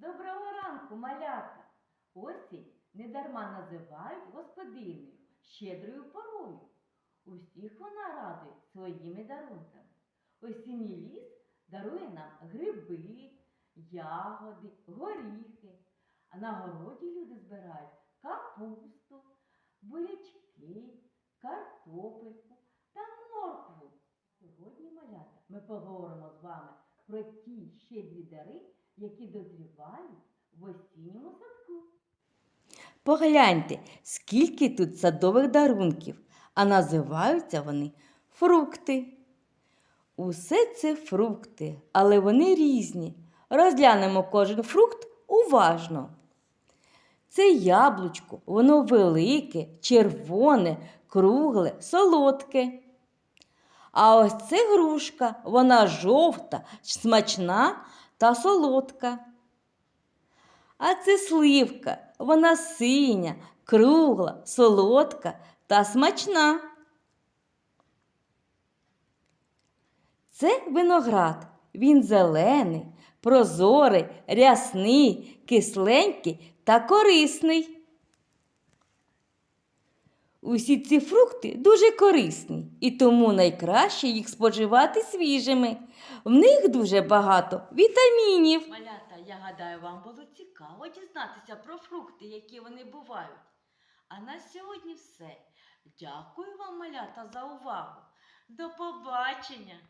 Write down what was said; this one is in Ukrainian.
Доброго ранку, малята! Осінь недарма називають господинею, щедрою порою. Усіх вона радує своїми дарунками. Осінній ліс дарує нам гриби, ягоди, горіхи. А на городі люди збирають капусту, бурячки, картопельку та моркву. Сьогодні, малята, ми поговоримо з вами про ті щедрі дари, які дозрівають в осінньому садку. Погляньте, скільки тут садових дарунків, а називаються вони фрукти. Усе це фрукти, але вони різні. Розглянемо кожен фрукт уважно. Це яблучко, воно велике, червоне, кругле, солодке. А ось це грушка, вона жовта, смачна та солодка. А це сливка, вона синя, кругла, солодка та смачна. Це виноград. Він зелений, прозорий, рясний, кисленький та корисний. Усі ці фрукти дуже корисні, і тому найкраще їх споживати свіжими. В них дуже багато вітамінів. Малята, я гадаю, вам було цікаво дізнатися про фрукти, які вони бувають. А на сьогодні все. Дякую вам, малята, за увагу. До побачення!